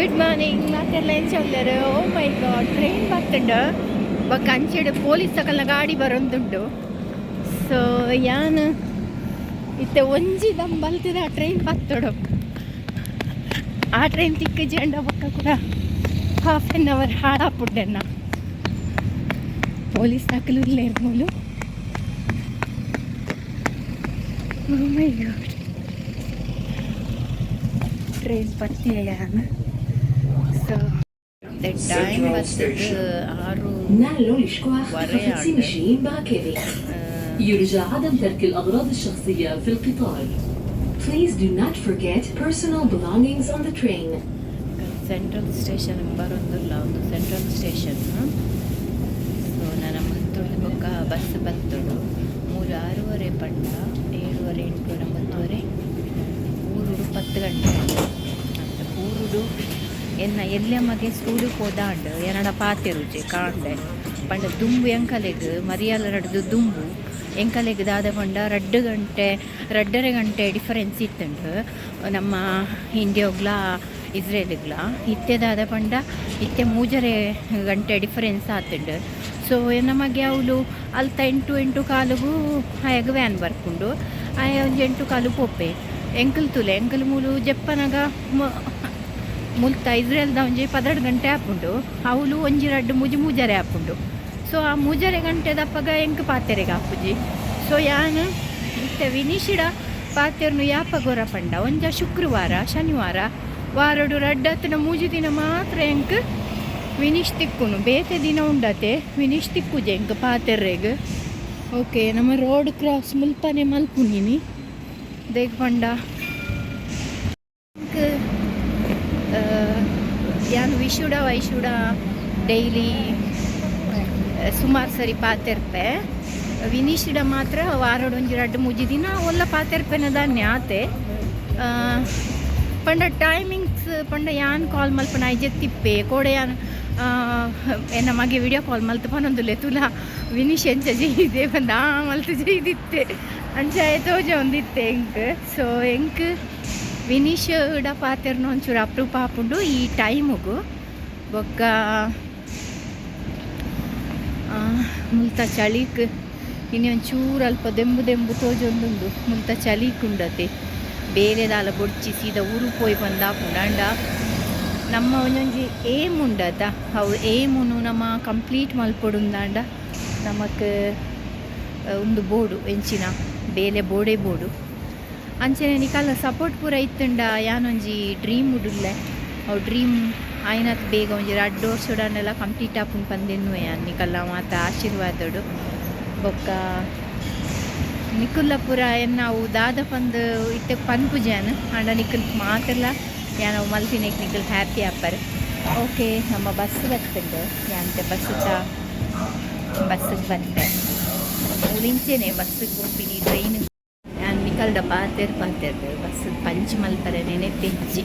Good morning ಮಾತೆಲ್ಲ ಚಂದರು ಓ my god train ಬರ್ತುಂಡು ಬೊಕ್ಕ ಅಂಚೆಡು police ತಕಲ್ನ ಗಾಡಿ ಬರೋಂದುಂಡು ಸೊ ಯಾನ್? ಇತ್ತೆ ಒಂಜಿ ದಮ್ ಬಲ್ತಿದ ಆ ಟ್ರೈನ್ ಬತ್ತಡು ಆ ಟ್ರೈನ್ ತಿಕ್ಕ ಜಂಡ ಬೊಕ್ಕ ಕೂಡ ಹಾಫ್ ಆನ್ ಅವರ್ ಹಾಳಾಪುಡ್ಡೆನ್ನ ಪೊಲೀಸ್ ತಕಲು ಇಲ್ಲೇ ಇರ್ಬೋದು. ಓ ಮೈ ಗಾಡ್ ಟ್ರೈನ್ ಬರ್ತೀಯ ದ ಟೈಮ್ ಬಂದಿದ್ದು ಆರೂವರೆ يرجى عدم ترك الأغراض الشخصية في القطار. Please do not forget personal belongings on the train. Central station ಬರೋದಿಲ್ಲ ಒಂದು ಸೆಂಟ್ರಲ್ ಸ್ಟೇಷನ್ ಸೊ ನನ್ನ ಮತ್ತೊಂದು ಪಕ್ಕ ಬಸ್ ಬತ್ತಡು ಮೂರು ಆರೂವರೆ ಪಂಡ ಏಳುವರೆ ಎಂಟುವರೆ ಒಂಬತ್ತುವರೆ ಊರುಡು ಪತ್ತು ಗಂಟೆ. ಅಂತ ಊರುಡು ಎನ್ನ ಎಲ್ಲಮ್ಮಗೆ ಸ್ಕೂಲಿಗೆ ಹೋದಾಂಡ್ ಎನ್ನಡ ಪಾತೆ ರುಚಿ ಕಾಂಡೆ. ಪಂಡ ದುಂಬು ಎಂಕಲೆಗ್ ಮರಿಯಾಲ ರಡ್ದು ದುಂಬು. ಎಂಕಲೆಗ್ ದಾದ ಪಂಡ ರಡ್ಡು ಗಂಟೆ, ರಡ್ಡರೆ ಗಂಟೆ ಡಿಫರೆನ್ಸ್ ಇತ್ತುಂಡು ನಮ್ಮ ಇಂಡಿಯೋಗ್ಲ ಇಸ್ರೇಲ್ಗ್ಲ. ಇತ್ತೆ ದಾದ ಪಂಡ ಇತ್ತೆ ಮೂಜರೆ ಗಂಟೆ ಡಿಫರೆನ್ಸ್ ಆತುಂಡು. ಸೊ ನಮಗೆ ಅವಳು ಅಲ್ತ ಎಂಟು ಎಂಟು ಕಾಲಿಗೂ ಆಯಾಗ ವ್ಯಾನ್ ಬರ್ಕೊಂಡು. ಆಯ ಒಂದು ಎಂಟು ಕಾಲು ಪೊಪ್ಪೆ. ಎಂಕಲ್ ತುಲೆ, ಎಂಕಲ್ ಮೂಲು ಜಪ್ಪನಾಗ ಮುಲ್ತ ಇಸ್ರೇಲ್ದ ಒಂಜಿ ಪದರಡು ಗಂಟೆ ಆಪುಂಡು ಅವಳು ಒಂಜಿ ರಡ್ಡು ಮುಜಿ ಮೂಜರೆ ಆಪುಂಡು ಸೊ ಆ ಮೂಜರೆ ಗಂಟೆ ದಪ್ಪಗ ಎಂಕ್ ಪಾತೆರೆಗೆ ಆಪುಜಿ. ಸೊ ಯಾನು, ಇತ್ತೆ ವಿನಿಶಿಡ ಪಾತೆರ್ನು ಯಾಪ ಗೊರ ಪಂಡ? ಒಂಜ ಶುಕ್ರವಾರ, ಶನಿವಾರ, ವಾರಡು ರಡ್ಡತ್ತಿನ ಮೂಜಿ ದಿನ ಮಾತ್ರ ಎಂಕ್ ವಿನಿಶ್ ತಿಕ್ಕುನು. ಬೇತೆ ದಿನ ಉಂಡತೆ, ವಿನಿಶ್ ತಿಕ್ಕುಜೆ ಎಂಕ್ ಪಾತೆರ್ರೆಗ್ ಓಕೆ, ನಮ್ಮ ರೋಡ್ ಕ್ರಾಸ್ ಮುಲ್ಪನೆ ಮಲ್ಪುನಿನಿ ದೇಗ್ ಪಂಡ ಎಂಕ್ ಯಾನು ವಿಶುಡ ವೈಶುಡ ಡೈಲಿ ಸುಮಾರು ಸರಿ ಪಾತೆರ್ಪೆ. ವಿನಿಶಿಡ ಮಾತ್ರ ವಾರಡೊಂಜಿ ರಡ್ಡು ಮೂಜಿ ದಿನ ಒಲ್ಲ ಪಾತೆರ್ಪೆನ ದಾನ್ಯ ಆತೆ. ಪಂಡ ಟೈಮಿಂಗ್ಸ್, ಪಂಡ ಯಾನ್ ಕಾಲ್ ಮಲ್ಪನ ಐಜೆ ತಿಪ್ಪೆ ಕೋಡೆ ಯಾನ್ ಎನ್ನ ಮಗೆ ವಿಡಿಯೋ ಕಾಲ್ ಮಲ್ತು ಪನೊಂದುಲೆ ತುಲ ವಿನಿಶ್ ಎಂಚ ಜೈದೆ ಬಂದ ಆ ಮಲ್ತು ಜೈದಿತ್ತೆ. ಅಂಚ ತೋಜ ಒಂದಿತ್ತೆ ಎಂಕ್ ಸೊ ಎಂಕ್ ವಿನೀಶ್ ಇಡ ಪಾತೆರ್ನ ಒಂಚೂರು ಅಪ್ರೂಪ ಹಾಪುಂಡು ಈ ಟೈಮಿಗೂ ಬೊಕ್ಕ ಮುಲ್ತ ಚಳಿಕ್ ಇನ್ನು ಒಂಚೂರು ಅಲ್ಪ ದೆಂಬು ದೆಂಬು ತೋಜೊಂದುಂಡು. ಮುಲ್ತ ಬೇರೆ ದಾಲ ಬೊಡ್ಚಿ ಸೀದಾ ಊರು ಪೋಯ್ ಬಂದ ಪುಂಡಾಂಡ ನಮ್ಮ ಒಂಜೊಂಜಿ ಏಮ್ ಉಂಡತ. ಅವು ಏಮುನು ನಮ್ಮ ಕಂಪ್ಲೀಟ್ ಮಲ್ಪೊಡುಂದಾಂಡ. ನಮಕ್ ಒಂದು ಬೋಡು, ಎಂಚಿನ, ಬೇಲೆ ಬೋಡೆ ಬೋಡು. ಅಂಚನೆ ನಿಕಾಲ ಸಪೋರ್ಟ್ ಪೂರ ಇತ್ತುಂಡ ಯಾನೊಂಜಿ ಡ್ರೀಮ್ ಉಡುಲ್ಲೆ. ಅವು ಡ್ರೀಮ್ ಆಯ್ನತ್ ಬೇಗ ಒಂಜಿ ರಡ್ಡು ವರ್ಷಡನ್ನೆಲ್ಲ ಕಂಪ್ಲೀಟ್ ಆಪುಂಡು ಪಂದೆನ್ನು ಯಾನ್ ನಿಕಲ್ಲ ಮಾತ ಆಶೀರ್ವಾದಡು ಬೊಕ್ಕ ನಿಕುಲ್ಲ ಪೂರ ಎನ್ನ ಅವು ದಾದ ಪಂದ್ ಇತ್ತೆ ಪನ್ಪುಜಾನ್ ಆಂಡ ನಿಕಲ್ ಮಾತೆಲ್ಲ ಅವು ಮಲ್ತಿನೇಕ್ ಹ್ಯಾಪಿ ಆಪರ್. ಓಕೆ, ನಮ್ಮ ಬಸ್ ಬರ್ತುಂಡು ಯಾಂತೆ ಬಸ್ ಬಸ್ಸಿಗೆ ಬಂತೆ ಉಳಿಂಚೆನೆ ಬಸ್ಸಿಗೆ ಹೋಗ್ತೀನಿ ಟ್ರೈನ್ ನಾನು ನಿಕಲ್ದ ಪಾತೆರ್ ಪಾತೆರ್ ಬಸ್ ಪಂಚ್ ಮಲ್ಪರೆ ನೆನೆ ತೆಜ್ಜಿ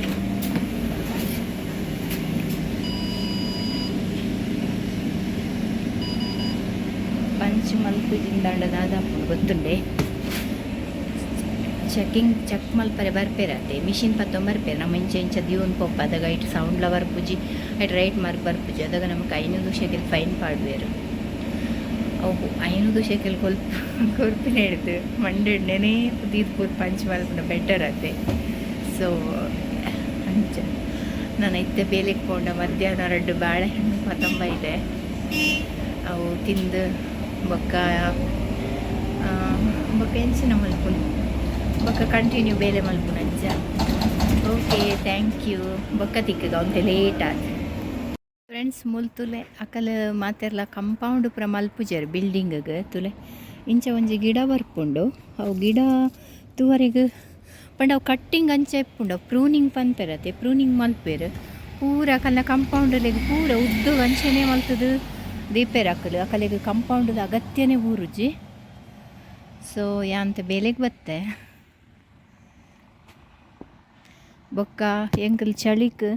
ಪಂಚ್ ಮಲ್ಪುಜಿಂದಾಂಡ ದಾದಾಪು ಗೊತ್ತುಂಡೆ? ಚೆಕಿಂಗ್ ಚೆಕ್ ಮಲ್ಪರೆ ಬರ್ಪೇರತ್ತೆ ಮಿಷಿನ್ ಪತ್ತೊಂದು ಬರ್ಪೇರು. ನಮ್ಮ ಇಂಚೆ ಇಂಚ ದಿವನ್ ಪೊಪ್ಪ, ಅದಾಗ ಇಟ್ಟು ಸೌಂಡ್ಲ ಬರ್ಪುಜಿ ಐಟ್ ರೈಟ್ ಮಾರ್ಕ್ ಬರ್ಪುಜಿ. ಅದಾಗ ನಮಗೆ ಐನೂರು ಶೇಕಲ್ ಫೈನ್ ಪಾಡ್ವೇರು. ಅವು ಐನೂರು ಶೇಕಲ್ ಕೊಲ್ಪ ಕೊರ್ಪಿನ ಹಿಡ್ದು ಮಂಡೆ ನೆನೆ ದೀದ್ ಪೂರ್ ಪಂಚ್ ಮಲ್ಪನ ಬೆಟರ್ ಅದೇ ಸೊ ಅಂಚ. ನಾನು ಇತ್ತೆ ಬೇಲಿಗೆ ಕೊಂಡ ಮಧ್ಯಾಹ್ನ ರಡ್ಡು ಬಾಳೆಹಣ್ಣು ಪತಂಬ ಇದೆ. ಅವು ತಿಂದು ಬೊಕ್ಕ ಬೊಕ್ಕ ಎಂಚಿನ ಮಲ್ಪುನು ಬೊಕ್ಕ ಕಂಟಿನ್ಯೂ ಬೇಲೆ ಮಲ್ಪುನ ಅಂಚ. ಓಕೆ ಥ್ಯಾಂಕ್ ಯು ಬೊಕ್ಕ ತಿಕ್ಕಗ ಅಂತ ಲೇಟ್ ಆದ ಫ್ರೆಂಡ್ಸ್, ಮುಲ್ ತುಲೆ, ಅಕಲ್ ಮಾತೆರ್ಲ ಕಂಪೌಂಡ್ ಪುರ ಮಲ್ಪುಜರ್ ತುಲೆ. ಇಂಚ ಒಂಜಿ ಗಿಡ ಬರ್ಪುಂಡು. ಅವು ಗಿಡ ತೂವರೆಗ್ ಪಂಡ ಅವು ಕಟ್ಟಿಂಗ್ ಅಂಚೆ ಇಪ್ಪುಂಡು. ಪ್ರೂನಿಂಗ್ ಪನ್ಪೆರತೆ ಪ್ರೂನಿಂಗ್ ಮಲ್ಪೆರ್ ಪೂರ ಅಕಲ್ನ ಕಂಪೌಂಡ್ಲೆಗ್ ಪೂರ ಉದ್ದು ಅಂಚೆನೆ ಮಲ್ತದು ದೀಪೆರ್ ಅಕಲು. ಅಕಲೆಗ್ ಕಂಪೌಂಡ್ ಅಗತ್ಯನೇ ಊರುಜಿ ಸೊ ಯಾಂತ ಬೇಲೆಗ್ ಬತ್ತೆ. ಬೊಕ್ಕ ಎಂಕಲ್ ಚಳಿಕ್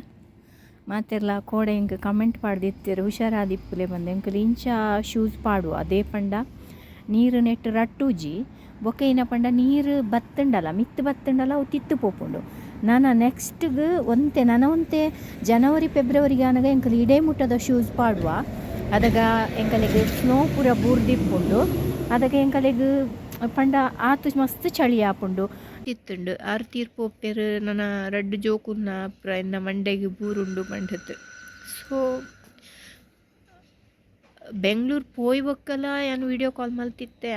ಮಾತೆರ್ಲ ಕೋಡೆ ಎಂಕ್ ಕಮೆಂಟ್ ಪಾಡ್ದಿತ್ತೇರು. ಹುಷಾರಾದಿಪ್ಪುಲೆ ಬಂದು. ಹಿಂಗೆ ಇಂಚ ಶೂಸ್ ಪಾಡು ಅದೇ ಪಂಡ ನೀರು ನೆಟ್ಟು ರಟ್ಟುಜಿ. ಬೊಕ ಏನ ಪಂಡ ನೀರು ಬತ್ತಂಡಲ್ಲ. ಮಿತ್ತು ಬತ್ತಂಡಲ್ಲ, ಅವು ತಿತ್ತು ಪೋಪುಂಡು. ನಾನು ನೆಕ್ಸ್ಟ್ಗೆ ಒಂತೆ ನನ್ನ ಒಂತೆ ಜನವರಿ ಫೆಬ್ರವರಿಗೆ ಆನಾಗ ಎಂಕಲ್ ಇಡೇ ಮುಟ್ಟದ ಶೂಸ್ ಪಾಡುವ. ಅದಾಗ ಎಂಕಲಿಗೆ ಸ್ನೋ ಪೂರ ಬೂರ್ದಿಪ್ಪುಂಡು. ಅದಾಗ ಎಂಕಲಿಗೆ ಪಂಡ ಆತು ಮಸ್ತ್ ಚಳಿ ಆಪುಂಡು. ಇತ್ತುಂಡು ಆರು ತೀರ್ಪು ಒಪ್ಪೆರು ನನ್ನ ರಡ್ಡ್ ಜೋಕುನ್ನ ಅಪ್ರ ಎನ್ನ ಮಂಡೆಗೆ ಬೂರುಂಡು ಮಂಡತ್ ಸೊ ಬೆಂಗ್ಳೂರು ಪೋಯ್ ಬೊಕ್ಕಲ ಏನು ವಿಡಿಯೋ ಕಾಲ್ ಮಲ್ತಿತ್ತೆ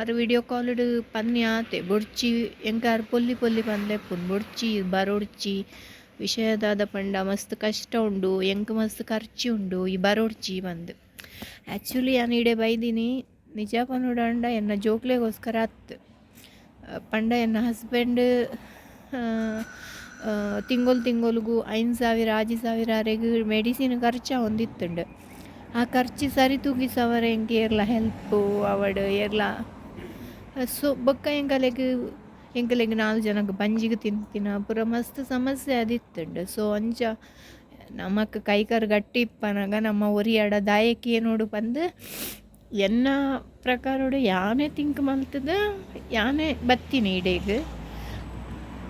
ಅರ್ ವಿಡಿಯೋ ಕಾಲ್ಡ್ ಪನ್ಯ ಆತೆ. ಬೊಡ್ಚಿ ಅರ್ ಪೊಲ್ಲಿ ಪೊಲ್ಲಿ ಪನ್ಲೆಪ್ಪುನ್ ಬೊಡ್ಚಿ, ಬರೋಡ್ಚಿ, ವಿಷಯದಾದ ಪಂಡ ಮಸ್ತ್ ಕಷ್ಟ ಉಂಡು. ಎಂಕ್ ಮಸ್ತ್ ಖರ್ಚಿ ಉಂಡು. ಈ ಬರೋಡ್ಚಿ ಬಂದು. ಆ್ಯಕ್ಚುಲಿ ನಾನು ಇಡೆ ಬೈದಿನಿ, ನಿಜ ಪನ್ನುಡಂಡ ಎನ್ನ ಜೋಕ್ಲೆಗೋಸ್ಕರ ಅತ್ ಪಂಡ ಎನ್ನ ಹಸ್ಬೆಂಡ್ ತಿಂಗೊಲ್ ತಿಂಗೊಲ್ಗೂ ಐದು ಸಾವಿರ ಆಜಿ ಸಾವಿರ ಅರೆಗ್ ಮೆಡಿಸಿನ್ ಖರ್ಚ ಹೊಂದಿತ್ತುಂಡು. ಆ ಖರ್ಚು ಸರಿ ತೂಗಿಸವರ ಎಂಗೆ ಏರ್ಲ ಹೆಲ್ಪು ಅವಡು ಏರ್ಲ ಸೊ, ಬೊಕ್ಕ ಎಂಕಲೆಗ್ ಎಂಕಲೆಗ್ ನಾಲ್ಕು ಜನಕ್ಕೆ ಬಂಜಿಗೆ ತಿಂತಿನ? ಪೂರ ಮಸ್ತ್ ಸಮಸ್ಯೆ ಅದಿತ್ತುಂಡು. ಸೊ ಅಂಚ ನಮಕ್ ಕೈಕರ್ ಗಟ್ಟಿ ಇಪ್ಪನಾಗ ನಮ್ಮ ಒರಿಯಾಡ ದಾಯಕಿ ನೋಡು ಬಂದು ಎನ್ನ ಪ್ರಕಾರೋಡು ಯಾನೇ ತಿಂಕ್ ಮಲ್ತದ ಯಾನೇ ಬತ್ತಿನಿ ಇಡೆಗ್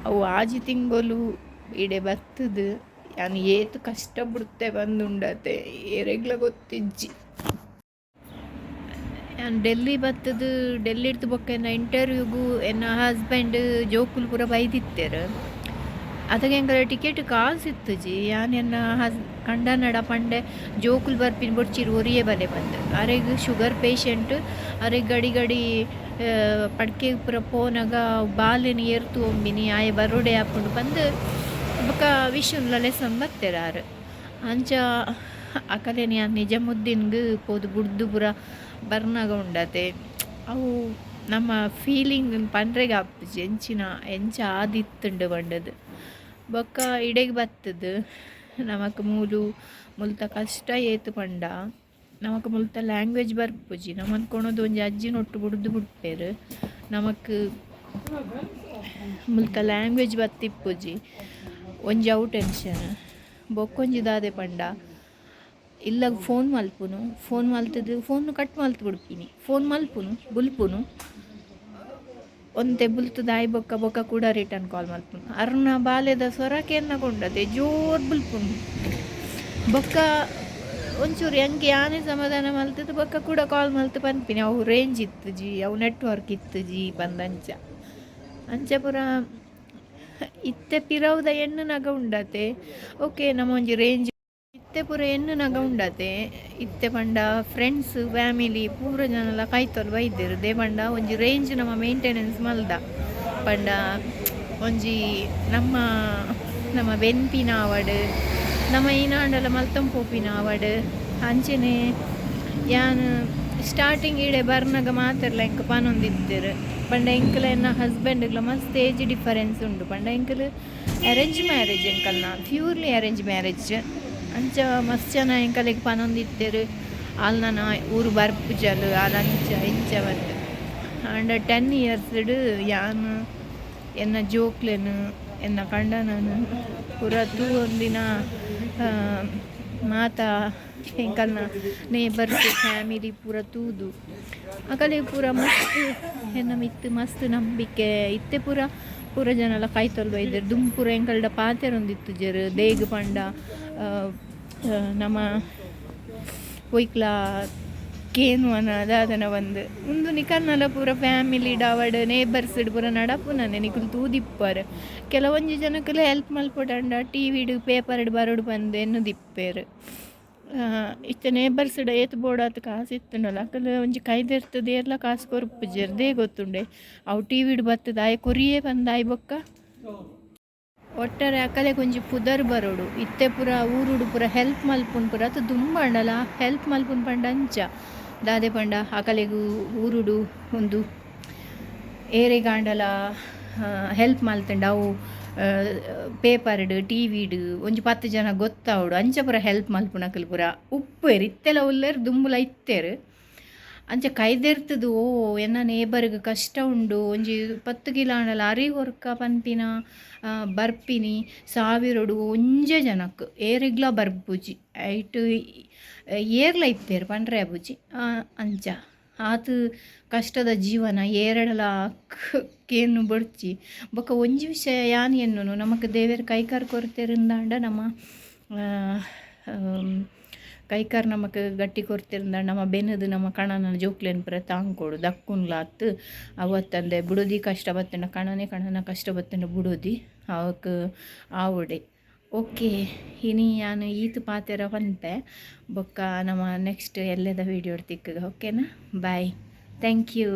ಅವು ಆಜಿ ತಿಂಗೊಲು ಇಡೆ ಬತ್ತದು, ಯಾನ್ ಏತು ಕಷ್ಟ ಬಿಡುತ್ತೆ ಬಂದುಂಡತೆ, ಏರೆಗ್ಲ ಗೊತ್ತಿಜ್ಜಿ. ಯಾನ್ ಡೆಲ್ಲಿ ಬತ್ತದು, ಡೆಲ್ಲಿ ಇಡ್ತು ಬೊಕ್ಕ ಇಂಟರ್ವ್ಯೂಗೂ ಎನ್ನ ಹಸ್ಬೆಂಡ್ ಜೋಕುಲ್ ಪೂರ ಬೈದಿತ್ತೇರು. ಅದಕ್ಕೆ ಎಂಕಲ ಟಿಕೆಟ್ ಸಿತ್ತು ಜಿ. ಯಾನೆನ್ನ ಹಸ್ ಕಂಡ ನಡ ಪಂಡೆ ಜೋಕುಲ್ ಬರ್ಪಿನ ಬೊಡ್ಚಿರು ಒರಿಯೇ ಬಲೆ ಬಂದು. ಅರೆಗ್ ಶುಗರ್ ಪೇಷಂಟ್, ಅರೆಗ್ ಗಡಿ ಗಡಿ ಪಡ್ಕೆ ಪುರ ಪೋನಾಗ ಬಾಲಿನ ಏರ್ತು ಒಮ್ಮಿನಿ ಆಯ ಬರೋಡೆ ಹಾಕೊಂಡು ಬಂದು ಬೊಕ ವಿಶುನ್ಲ ಲೆಸನ್ ಬತ್ತೆರಾರು ಅಂಚ ಅಕಲೆನಿ ಆ ನಿಜಾಮುದ್ದೀನ್ಗ್ ಪೋದು ಬುಡ್ದು ಪುರ ಬರ್ನಾಗ ಉಂಡತೆ. ಅವು ನಮ್ಮ ಫೀಲಿಂಗ್ ಪಂಡ್ರೆಗೆ ಆಪುಜಿ ಎಂಚಿನ, ಎಂಚ ಆದಿತ್ತುಂಡು ಪಂಡದು ಬೊಕ್ಕ ಇಡೆಗೆ ಬತ್ತದು. ನಮಕ್ ಮೂಲು, ಮುಲ್ತ ಕಷ್ಟ ಏತು ಪಂಡ. ನಮಕ್ ಮುಲ್ತ ಲ್ಯಾಂಗ್ವೇಜ್ ಬರ್ಪುಜಿ. ನಮ್ಮ ಅನ್ಕೊಳೋದು ಒಂಜಿ ಅಜ್ಜಿನೊಟ್ಟು ಬುಡ್ದು ಬಿಡ್ಪೇರು ನಮಕ್ ಮುಲ್ತ ಲ್ಯಾಂಗ್ವೇಜ್ ಬತ್ತಿಪ್ಪುಜಿ. ಒಂಜಿ ಅವು ಟೆನ್ಷನ್. ಬೊಕ್ಕೊಂಜಿ ದಾದೆ ಪಂಡ. ಇಲ್ಲ ಫೋನ್ ಮಲ್ಪುನು. ಫೋನ್ ಮಲ್ತದು, ಫೋನ್ ಕಟ್ ಮಲ್ತು ಬಿಡ್ಪಿನಿ. ಫೋನ್ ಮಲ್ಪುನು, ಬುಲ್ಪುನು. ಒಂತೆ ಬುಲ್ತು ದಾಯಿ ಬೊಕ್ಕ ಬೊಕ್ಕ ಕೂಡ ರಿಟರ್ನ್ ಕಾಲ್ ಮಲ್ಪುನು ಅರ್ನ ಬಾಲ್ಯದ ಸ್ವರಕ್ಕೆ ಎನ್ನಕೊಂಡದೆ ಜೋರ್ ಬುಲ್ಪುಂಡು ಬೊಕ್ಕ ಒಂಚೂರು ಹೆಂಗೆ ಯಾನೇ ಸಮಾಧಾನ ಮಲ್ತದ ಬೊಕ್ಕ ಕೂಡ ಕಾಲ್ ಮಲ್ತು ಪನ್ಪಿನಿ. ಅವು ರೇಂಜ್ ಇತ್ತು ಜಿ, ಅವು ನೆಟ್ವರ್ಕ್ ಇತ್ತು ಜಿ ಬಂದಂಚ ಅಂಚ. ಇತ್ತೆ ಪಿರವುದ ಎಣ್ಣು ನಗ ಉಂಡತೆ. ಓಕೆ ನಮ್ಮ ಒಂಜಿ ರೇಂಜ್ ಇತ್ತೆ ಎಣ್ಣು ನಗ ಉಂಡತೆ. ಇತ್ತೆ ಪಂಡ ಫ್ರೆಂಡ್ಸ್ ಫ್ಯಾಮಿಲಿ ಪೂರ ಜನಲ ಕೈತೊಲು ಬೈದೆರ್. ದೇ ಪಂಡ ಒಂಜಿ ರೇಂಜ್ ನಮ್ಮ ಮೇಂಟೆನೆನ್ಸ್ ಮಲ್ದ. ಪಂಡ ಒಂಜಿ ನಮ್ಮ ನಮ್ಮ ಬೆನ್ಪಿನ ಆವಡ್ ನಮ್ಮ ಈನಾಂಡಲ ಮಲ್ತಂ ಪೋಪಿನ ಆವಡ್ ಅಂಚನೆ ಯಾನ್ ಸ್ಟಾರ್ಟಿಂಗ್ ಇಡೆ ಬರ್ನಾಗ ಮಾತಿರ್ಲ ಎಂಕ ಪನೊಂದಿತ್ತೆರ್. ಪಂಡ ಎಂಕಲ ಎನ್ನ ಹಸ್ಬೆಂಡ್ಗಳ ಮಸ್ತ್ ಏಜ್ ಡಿಫರೆನ್ಸ್ ಉಂಡು. ಪಂಡ ಎಂಕಲ್ ಅರೇಂಜ್ ಮ್ಯಾರೇಜ್ ಎಂಕಲ್ನ. ಪ್ಯೂರ್ಲಿ ಅರೇಂಜ್ ಮ್ಯಾರೇಜ್ ಅಂಚ ಮಸ್ತ್ ಜನ ಎಂಕಲೆಗ್ ಪನೊಂದಿತ್ತೆರ್ ಆಲ್ ನನ್ನ ಊರು ಬರ್ಪುಜಲ್, ಆಲ್ ಅಂಚ ಇಂಚ ಬಂದು ಆಂಡ ಟೆನ್ ಇಯರ್ಸ್ಡ್ ಯಾನ್, ಎನ್ನ ಜೋಕ್ಲೆನ್, ಎನ್ನ ಕಂಡನನು ಪೂರ ತೂ ಒಂದಿನ ಮಾತಾ, ಎಂಕಲ್ನ ನೇಬರ್ಸ್ ಫ್ಯಾಮಿಲಿ ಪೂರ ತೂದು. ಅಕಲೆ ಪೂರ ಮಸ್ತ್, ಎನ್ನ ಮಿತ್ ಮಸ್ತ್ ನಂಬಿಕೆ ಇತ್ತೆ ಪೂರ. ಪೂರ ಜನಲ ಕೈತೊಲ್ ಬೈದೆರ್ ದುಂಪುರ ಪೂರ ಎಂಕಲ್ಡ ಪಾತೆರೊಂದಿತ್ತು ಜರು. ದೇಗ್ ಪಂಡ ನಮ್ಮ ಒಯ್ಕ್ಲ ಕೇನು ಅನ ಅದನ್ನ ಒಂದು. ಉಂದು ನಿಕಲ್ನಲ ಪೂರ ಫ್ಯಾಮಿಲಿ ಡಾವಡ್ ನೇಬರ್ಸ್ ಪೂರ ನಡಪು ನಾನು ನಿಕುಲು ತೂದಿಪ್ಪರ್. ಕೆಲವೊಂಜಿ ಜನಕ್ಕೆಲ್ಲ ಹೆಲ್ಪ್ ಮಲ್ಪೊಡಂಡ ಟಿ ವಿಡ್ ಪೇಪರ್ಡ್ ಬರೋಡು ಬಂದು ಎನ್ನು ದಿಪ್ಪೇರು. ಇಷ್ಟ ನೇಬರ್ಸ್ ಏತ್ ಆತ ಕಾಸು ಇತ್ತುಂಡಲ್ಲ ಅಕಲ್ ಒಂಜಿ ಕೈದಿರ್ತದೆ, ಎಲ್ಲ ಕಾಸು ಕೊರ್ಪು ಜರ್ದೇ ಗೊತ್ತುಂಡೆ. ಅವು ಟಿ ವಿಡು ಬತ್ತದ, ಆಯ್ ಕೊರಿಯೇ ಬಂದ ಆಯ್ ಬೊಕ್ಕ? ಒಟ್ಟಾರೆ ಅಕಲೆ ಒಂಜಿ ಪುದರ್ ಬರೋಡು, ಇತ್ತೆ ಪೂರ ಊರುಡು ಪೂರ ಹೆಲ್ಪ್ ಮಲ್ಪುನ್ ಪೂರ ತುಂಬ ದುಂಬಂಡಲ ಹೆಲ್ಪ್ ಮಲ್ಪುನ್ ಪಂಡ ಅಂಚ. ದಾದೆ ಪಂಡ ಅಕಲೆಗೂ ಊರುಡು ಒಂದು ಏರೆಗಾಂಡಲ ಹೆಲ್ಪ್ ಮಲ್ತಂಡ. ಅವು ಪೇಪರ್ಡ್, ಟಿ ವಿಡು, ಒಂಜಿ ಪತ್ತು ಜನ ಗೊತ್ತಾವಡು, ಅಂಚ ಪೂರ ಹೆಲ್ಪ್ ಮಲ್ಪುನಕಲ್ ಪೂರ. ಉಪ್ಪೇರು ಇತ್ತೆಲ್ಲ ಉಲ್ಲೇರು ದುಂಬುಲ ಇತ್ತೇರು. ಅಂಚ ಕೈದೆರ್ತದು, ಓ, ಎನ್ನ ನೇಬರ್ಗ್ ಕಷ್ಟ ಉಂಡು, ಒಂಜಿ ಪತ್ತು ಕಿಲಾಂಡಲ ಅರಿ ಹೊರ್ಕ ಪನ್ಪಿನ ಬರ್ಪಿನಿ, ಸಾವಿರಡು, ಒಂಜೆ ಜನಕ್, ಏರಿಗ್ಲ ಬರ್ಪುಜಿ ಐಟ್ ಏರ್ಲ ಇಪ್ಪೇರು ಪಂಡ್ರೆ ಬುಜಿ ಅಂಚ. ಆತು ಕಷ್ಟದ ಜೀವನ ಏರಡಲ ಕೇನು ಬಡ್ಚಿ. ಬೊಕ ಒಂಜಿ ವಿಷಯ ಯಾನ್ ಎನ್ನುನು, ನಮಕ್ ದೇವೆರ್ ಕೈಕಾರ್ ಕೊರ್ತೆರಿಂದಾಂಡ ನಮ್ಮ ಕೈಕಾರ್ ನಮಕ್ ಗಟ್ಟಿ ಕೊರ್ತಿರಂದ ನಮ್ಮ ಬೆನ್ನದು ನಮ್ಮ ಕಣನ ಜೋಕ್ಲೆನ್ ಪುರ ತಾಂಕೊಡು ದಕ್ಕುನ್ಲಾತ್ ಅವತ್ತಂದೆ ಬುಡದಿ ಕಷ್ಟ ಬತ್ತಂಡ ಕಣನೆ ಕಣನ ಕಷ್ಟ ಬತ್ತಂಡ ಬುಡದಿ. ಅವಕ್ ಆವಡೆ. ಓಕೆ, ಇನಿ ನಾನು ಈತು ಪಾತೆರ ಹೊಂತೆ. ಬೊಕ್ಕ ನಮ್ಮ ನೆಕ್ಸ್ಟ್ ಎಲ್ಲದ ವೀಡಿಯೋ ತಿಕ್ಕಗ, ಓಕೆನಾ? Bye thank you